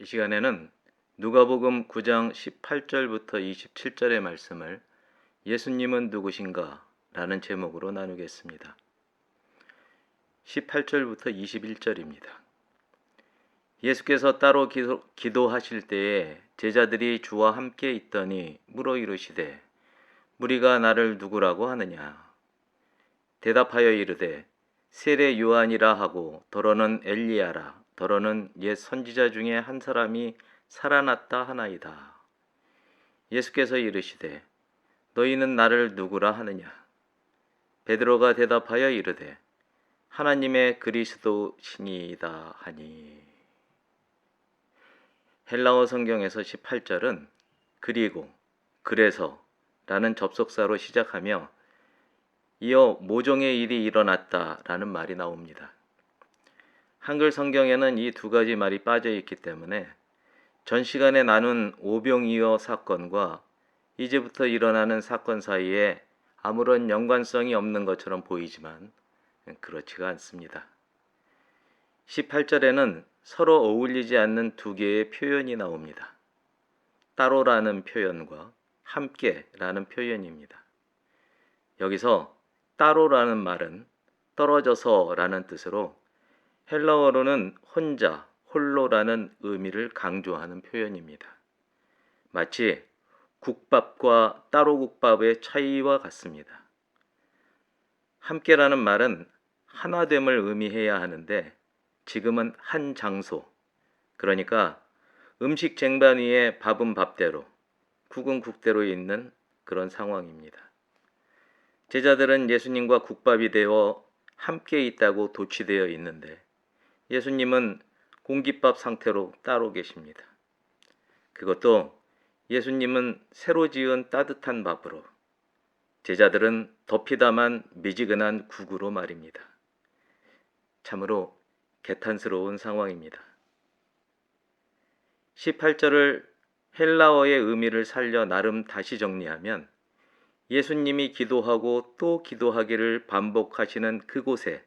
이 시간에는 누가복음 9장 18절부터 27절의 말씀을 예수님은 누구신가? 라는 제목으로 나누겠습니다. 18절부터 21절입니다. 예수께서 따로 기도, 기도하실 때에 제자들이 주와 함께 있더니 물어 이르시되 무리가 나를 누구라고 하느냐? 대답하여 이르되 세례 요한이라 하고 더러는 엘리야라 더러는 옛 선지자 중에 한 사람이 살아났다 하나이다. 예수께서 이르시되 너희는 나를 누구라 하느냐? 베드로가 대답하여 이르되 하나님의 그리스도시니이다 하니 헬라어 성경에서 18절은 그리고 그래서 라는 접속사로 시작하며 이어 모종의 일이 일어났다라는 말이 나옵니다. 한글 성경에는 이 두 가지 말이 빠져 있기 때문에 전 시간에 나눈 오병이어 사건과 이제부터 일어나는 사건 사이에 아무런 연관성이 없는 것처럼 보이지만 그렇지가 않습니다. 18절에는 서로 어울리지 않는 두 개의 표현이 나옵니다. 따로라는 표현과 함께라는 표현입니다. 여기서 따로라는 말은 떨어져서라는 뜻으로 헬라어로는 혼자, 홀로라는 의미를 강조하는 표현입니다. 마치 국밥과 따로 국밥의 차이와 같습니다. 함께라는 말은 하나됨을 의미해야 하는데 지금은 한 장소, 그러니까 음식 쟁반 위에 밥은 밥대로, 국은 국대로 있는 그런 상황입니다. 제자들은 예수님과 국밥이 되어 함께 있다고 도취되어 있는데 예수님은 공깃밥 상태로 따로 계십니다. 그것도 예수님은 새로 지은 따뜻한 밥으로 제자들은 덮이다만 미지근한 국으로 말입니다. 참으로 개탄스러운 상황입니다. 18절을 헬라어의 의미를 살려 나름 다시 정리하면 예수님이 기도하고 또 기도하기를 반복하시는 그곳에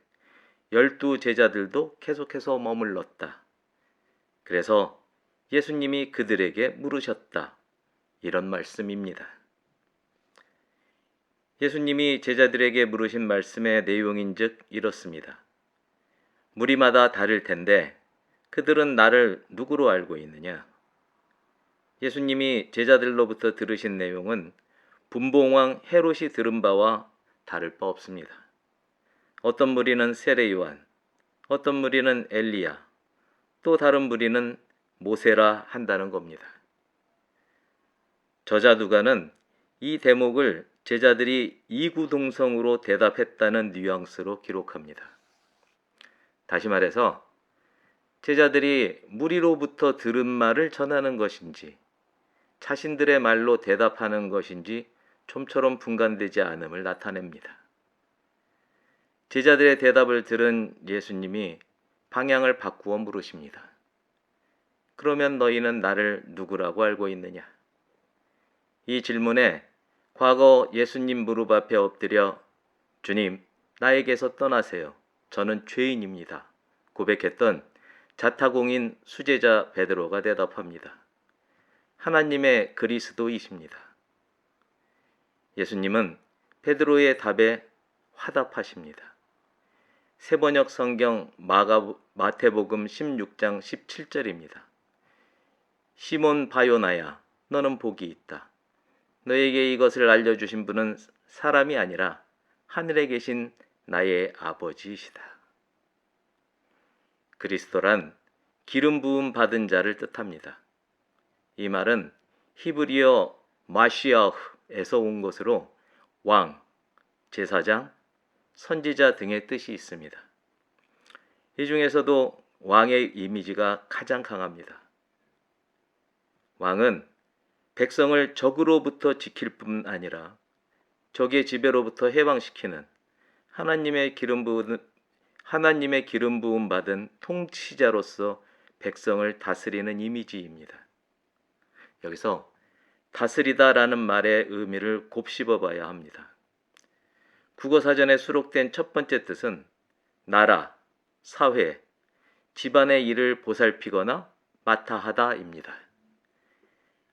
열두 제자들도 계속해서 머물렀다. 그래서 예수님이 그들에게 물으셨다. 이런 말씀입니다. 예수님이 제자들에게 물으신 말씀의 내용인 즉 이렇습니다. 무리마다 다를 텐데 그들은 나를 누구로 알고 있느냐? 예수님이 제자들로부터 들으신 내용은 분봉왕 헤롯이 들은 바와 다를 바 없습니다. 어떤 무리는 세례 요한, 어떤 무리는 엘리야, 또 다른 무리는 모세라 한다는 겁니다. 저자 누가는 이 대목을 제자들이 이구동성으로 대답했다는 뉘앙스로 기록합니다. 다시 말해서 제자들이 무리로부터 들은 말을 전하는 것인지 자신들의 말로 대답하는 것인지 좀처럼 분간되지 않음을 나타냅니다. 제자들의 대답을 들은 예수님이 방향을 바꾸어 물으십니다. 그러면 너희는 나를 누구라고 알고 있느냐? 이 질문에 과거 예수님 무릎 앞에 엎드려 주님, 나에게서 떠나세요. 저는 죄인입니다. 고백했던 자타공인 수제자 베드로가 대답합니다. 하나님의 그리스도이십니다. 예수님은 베드로의 답에 화답하십니다. 세번역 성경 마가, 마태복음 16장 17절입니다. 시몬 바요나야 너는 복이 있다. 너에게 이것을 알려주신 분은 사람이 아니라 하늘에 계신 나의 아버지이시다. 그리스도란 기름 부음 받은 자를 뜻합니다. 이 말은 히브리어 마시아흐에서 온 것으로 왕, 제사장, 선지자 등의 뜻이 있습니다. 이 중에서도 왕의 이미지가 가장 강합니다. 왕은 백성을 적으로부터 지킬 뿐 아니라 적의 지배로부터 해방시키는 하나님의 기름 부음 하나님의 기름 부음 받은 통치자로서 백성을 다스리는 이미지입니다. 여기서 다스리다라는 말의 의미를 곱씹어 봐야 합니다. 국어사전에 수록된 첫 번째 뜻은 나라, 사회, 집안의 일을 보살피거나 마타하다입니다.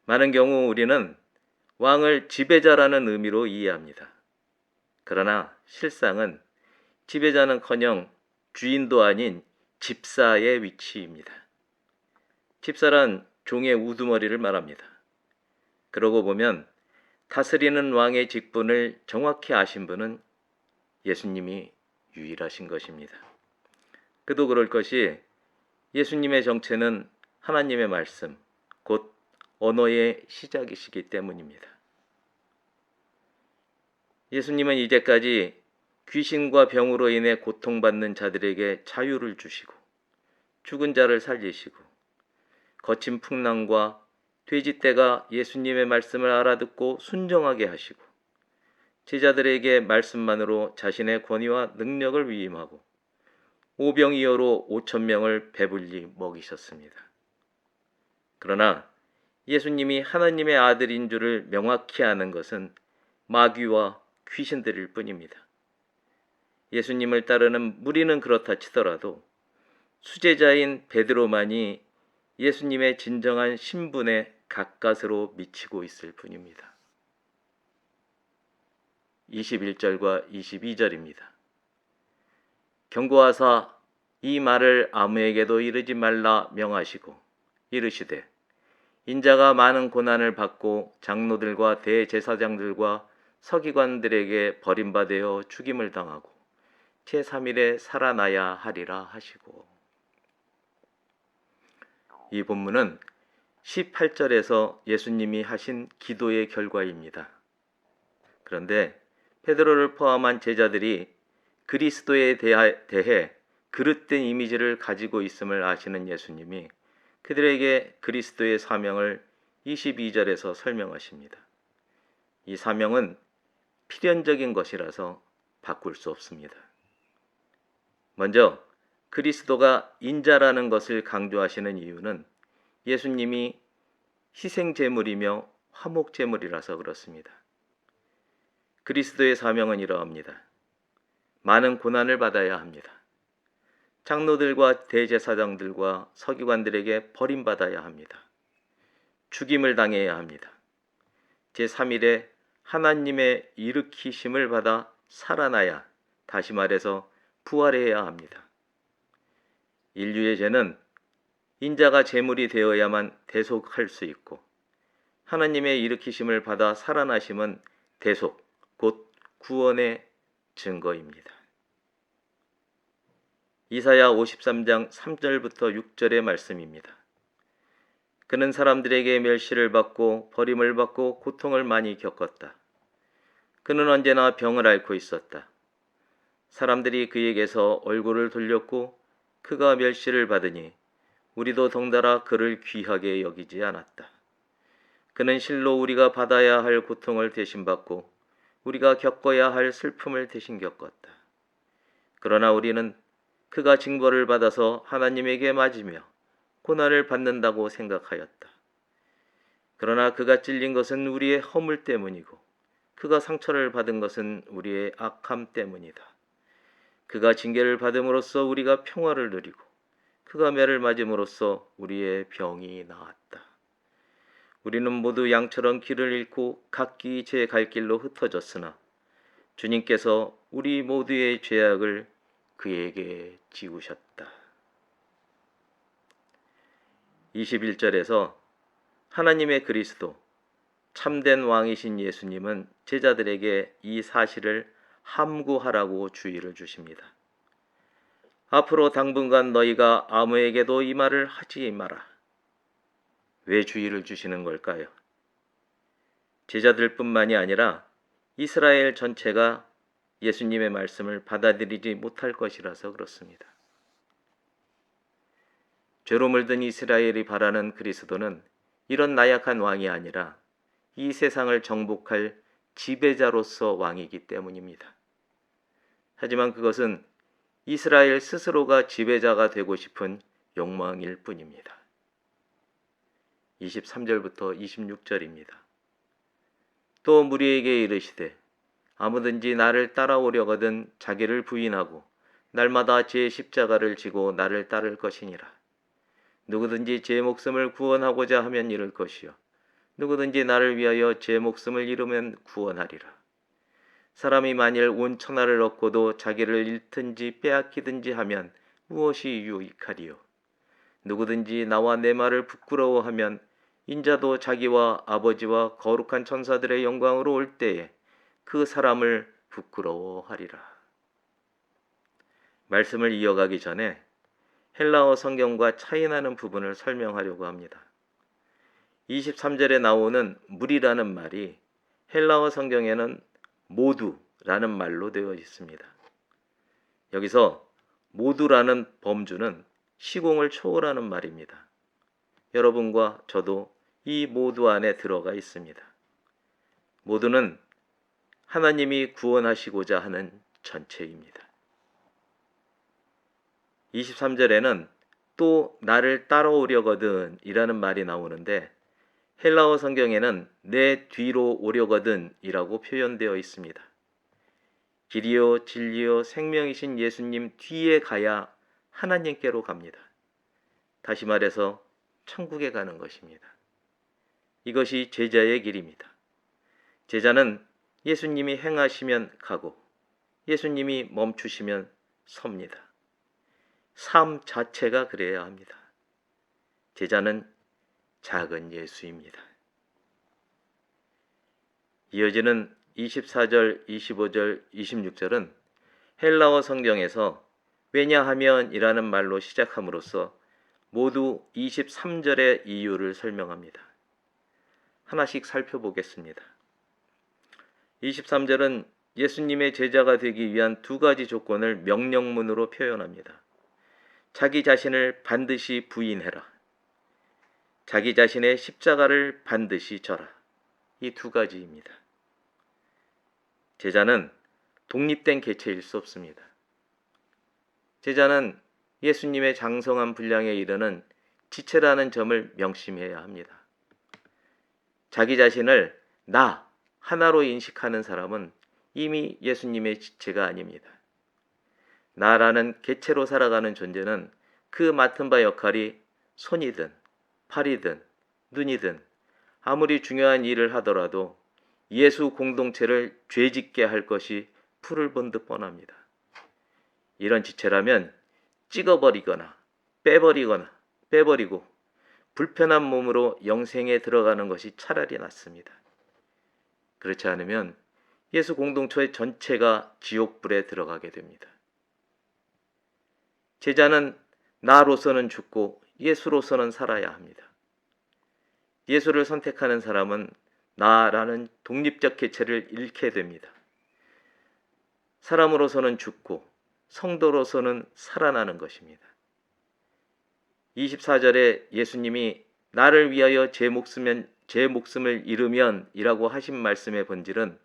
많은 경우 우리는 왕을 지배자라는 의미로 이해합니다. 그러나 실상은 지배자는 커녕 주인도 아닌 집사의 위치입니다. 집사란 종의 우두머리를 말합니다. 그러고 보면 다스리는 왕의 직분을 정확히 아신 분은 예수님이 유일하신 것입니다. 그도 그럴 것이 예수님의 정체는 하나님의 말씀, 곧 언어의 시작이시기 때문입니다. 예수님은 이제까지 귀신과 병으로 인해 고통받는 자들에게 자유를 주시고 죽은 자를 살리시고 거친 풍랑과 돼지떼가 예수님의 말씀을 알아듣고 순정하게 하시고 제자들에게 말씀만으로 자신의 권위와 능력을 위임하고 오병이어로 오천 명을 배불리 먹이셨습니다. 그러나 예수님이 하나님의 아들인 줄을 명확히 아는 것은 마귀와 귀신들일 뿐입니다. 예수님을 따르는 무리는 그렇다 치더라도 수제자인 베드로만이 예수님의 진정한 신분에 가까스로 미치고 있을 뿐입니다. 21절과 22절입니다. 경고하사 이 말을 아무에게도 이르지 말라 명하시고 이르시되 인자가 많은 고난을 받고 장로들과 대제사장들과 서기관들에게 버림받아 죽임을 당하고 제3일에 살아나야 하리라 하시고 이 본문은 18절에서 예수님이 하신 기도의 결과입니다. 그런데 페드로를 포함한 제자들이 그리스도에 대해 그릇된 이미지를 가지고 있음을 아시는 예수님이 그들에게 그리스도의 사명을 22절에서 설명하십니다. 이 사명은 필연적인 것이라서 바꿀 수 없습니다. 먼저 그리스도가 인자라는 것을 강조하시는 이유는 예수님이 희생 제물이며 화목 제물이라서 그렇습니다. 그리스도의 사명은 이러합니다. 많은 고난을 받아야 합니다. 장로들과 대제사장들과 서기관들에게 버림받아야 합니다. 죽임을 당해야 합니다. 제3일에 하나님의 일으키심을 받아 살아나야 다시 말해서 부활해야 합니다. 인류의 죄는 인자가 제물이 되어야만 대속할 수 있고 하나님의 일으키심을 받아 살아나심은 대속, 곧 구원의 증거입니다. 이사야 53장 3절부터 6절의 말씀입니다. 그는 사람들에게 멸시를 받고 버림을 받고 고통을 많이 겪었다. 그는 언제나 병을 앓고 있었다. 사람들이 그에게서 얼굴을 돌렸고 그가 멸시를 받으니 우리도 덩달아 그를 귀하게 여기지 않았다. 그는 실로 우리가 받아야 할 고통을 대신 받고 우리가 겪어야 할 슬픔을 대신 겪었다. 그러나 우리는 그가 징벌을 받아서 하나님에게 맞으며 고난을 받는다고 생각하였다. 그러나 그가 찔린 것은 우리의 허물 때문이고 그가 상처를 받은 것은 우리의 악함 때문이다. 그가 징계를 받음으로써 우리가 평화를 누리고 그가 매를 맞음으로써 우리의 병이 나았다. 우리는 모두 양처럼 길을 잃고 각기 제 갈 길로 흩어졌으나 주님께서 우리 모두의 죄악을 그에게 지우셨다. 21절에서 하나님의 그리스도 참된 왕이신 예수님은 제자들에게 이 사실을 함구하라고 주의를 주십니다. 앞으로 당분간 너희가 아무에게도 이 말을 하지 마라. 왜 주의를 주시는 걸까요? 제자들뿐만이 아니라 이스라엘 전체가 예수님의 말씀을 받아들이지 못할 것이라서 그렇습니다. 죄로 물든 이스라엘이 바라는 그리스도는 이런 나약한 왕이 아니라 이 세상을 정복할 지배자로서 왕이기 때문입니다. 하지만 그것은 이스라엘 스스로가 지배자가 되고 싶은 욕망일 뿐입니다. 23절부터 26절입니다. 또 무리에게 이르시되 아무든지 나를 따라오려거든 자기를 부인하고 날마다 제 십자가를 지고 나를 따를 것이니라. 누구든지 제 목숨을 구원하고자 하면 잃을 것이요 누구든지 나를 위하여 제 목숨을 잃으면 구원하리라. 사람이 만일 온 천하를 얻고도 자기를 잃든지 빼앗기든지 하면 무엇이 유익하리요? 누구든지 나와 내 말을 부끄러워하면 인자도 자기와 아버지와 거룩한 천사들의 영광으로 올 때에 그 사람을 부끄러워하리라. 말씀을 이어가기 전에 헬라어 성경과 차이나는 부분을 설명하려고 합니다. 23절에 나오는 물이라는 말이 헬라어 성경에는 모두라는 말로 되어 있습니다. 여기서 모두라는 범주는 시공을 초월하는 말입니다. 여러분과 저도 이 모두 안에 들어가 있습니다. 모두는 하나님이 구원하시고자 하는 전체입니다. 23절에는 또 나를 따라오려거든 이라는 말이 나오는데 헬라어 성경에는 내 뒤로 오려거든 이라고 표현되어 있습니다. 길이요 진리요 생명이신 예수님 뒤에 가야 하나님께로 갑니다. 다시 말해서 천국에 가는 것입니다. 이것이 제자의 길입니다. 제자는 예수님이 행하시면 가고 예수님이 멈추시면 섭니다. 삶 자체가 그래야 합니다. 제자는 작은 예수입니다. 이어지는 24절, 25절, 26절은 헬라어 성경에서 왜냐하면이라는 말로 시작함으로써 모두 23절의 이유를 설명합니다. 하나씩 살펴보겠습니다. 23절은 예수님의 제자가 되기 위한 두 가지 조건을 명령문으로 표현합니다. 자기 자신을 반드시 부인해라. 자기 자신의 십자가를 반드시 져라. 이 두 가지입니다. 제자는 독립된 개체일 수 없습니다. 제자는 예수님의 장성한 분량에 이르는 지체라는 점을 명심해야 합니다. 자기 자신을 나 하나로 인식하는 사람은 이미 예수님의 지체가 아닙니다. 나라는 개체로 살아가는 존재는 그 맡은 바 역할이 손이든 팔이든 눈이든 아무리 중요한 일을 하더라도 예수 공동체를 죄짓게 할 것이 풀을 본 듯 뻔합니다. 이런 지체라면 찍어버리거나 빼버리거나 빼버리고 불편한 몸으로 영생에 들어가는 것이 차라리 낫습니다. 그렇지 않으면 예수 공동체 전체가 지옥불에 들어가게 됩니다. 제자는 나로서는 죽고 예수로서는 살아야 합니다. 예수를 선택하는 사람은 나라는 독립적 개체를 잃게 됩니다. 사람으로서는 죽고 성도로서는 살아나는 것입니다. 24절에 예수님이 나를 위하여 제 목숨은 제 목숨을 잃으면이라고 하신 말씀의 본질은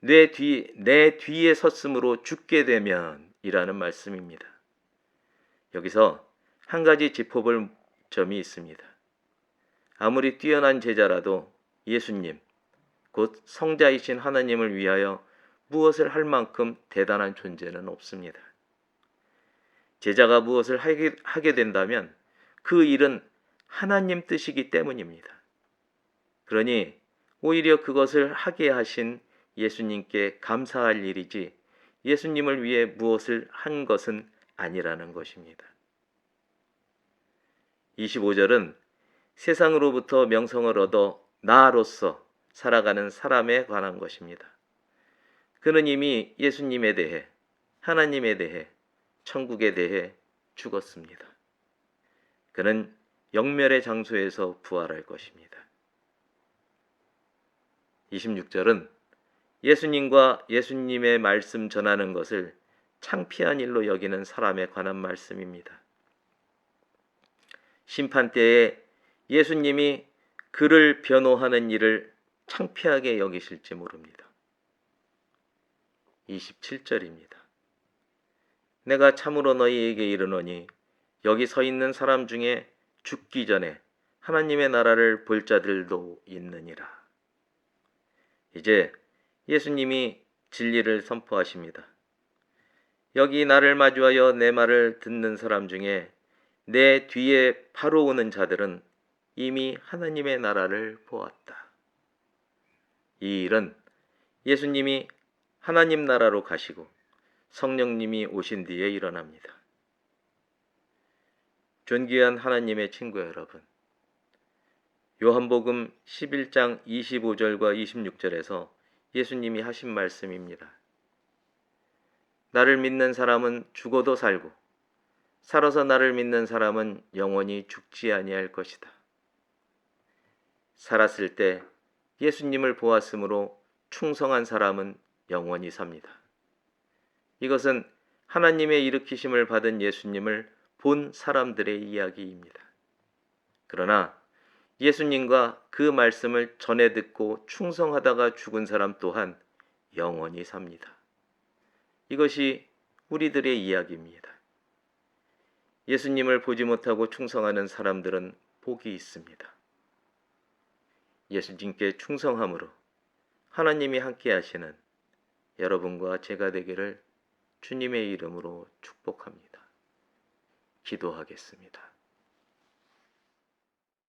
내 뒤, 내 뒤에 섰으므로 죽게 되면이라는 말씀입니다. 여기서 한 가지 짚어볼 점이 있습니다. 아무리 뛰어난 제자라도 예수님, 곧 성자이신 하나님을 위하여 무엇을 할 만큼 대단한 존재는 없습니다. 제자가 무엇을 하게, 된다면 그 일은 하나님 뜻이기 때문입니다. 그러니 오히려 그것을 하게 하신 예수님께 감사할 일이지 예수님을 위해 무엇을 한 것은 아니라는 것입니다. 25절은 세상으로부터 명성을 얻어 나로서 살아가는 사람에 관한 것입니다. 그는 이미 예수님에 대해, 하나님에 대해, 천국에 대해 죽었습니다. 그는 영멸의 장소에서 부활할 것입니다. 26절은 예수님과 예수님의 말씀 전하는 것을 창피한 일로 여기는 사람에 관한 말씀입니다. 심판 때에 예수님이 그를 변호하는 일을 창피하게 여기실지 모릅니다. 27절입니다. 내가 참으로 너희에게 이르노니 여기 서 있는 사람 중에 죽기 전에 하나님의 나라를 볼 자들도 있느니라. 이제 예수님이 진리를 선포하십니다. 여기 나를 마주하여 내 말을 듣는 사람 중에 내 뒤에 바로 오는 자들은 이미 하나님의 나라를 보았다. 이 일은 예수님이 하나님 나라로 가시고 성령님이 오신 뒤에 일어납니다. 존귀한 하나님의 친구 여러분. 요한복음 11장 25절과 26절에서 예수님이 하신 말씀입니다. 나를 믿는 사람은 죽어도 살고 살아서 나를 믿는 사람은 영원히 죽지 아니할 것이다. 살았을 때 예수님을 보았으므로 충성한 사람은 영원히 삽니다. 이것은 하나님의 일으키심을 받은 예수님을 본 사람들의 이야기입니다. 그러나 예수님과 그 말씀을 전해 듣고 충성하다가 죽은 사람 또한 영원히 삽니다. 이것이 우리들의 이야기입니다. 예수님을 보지 못하고 충성하는 사람들은 복이 있습니다. 예수님께 충성함으로 하나님이 함께 하시는 여러분과 제가 되기를 주님의 이름으로 축복합니다. 기도하겠습니다.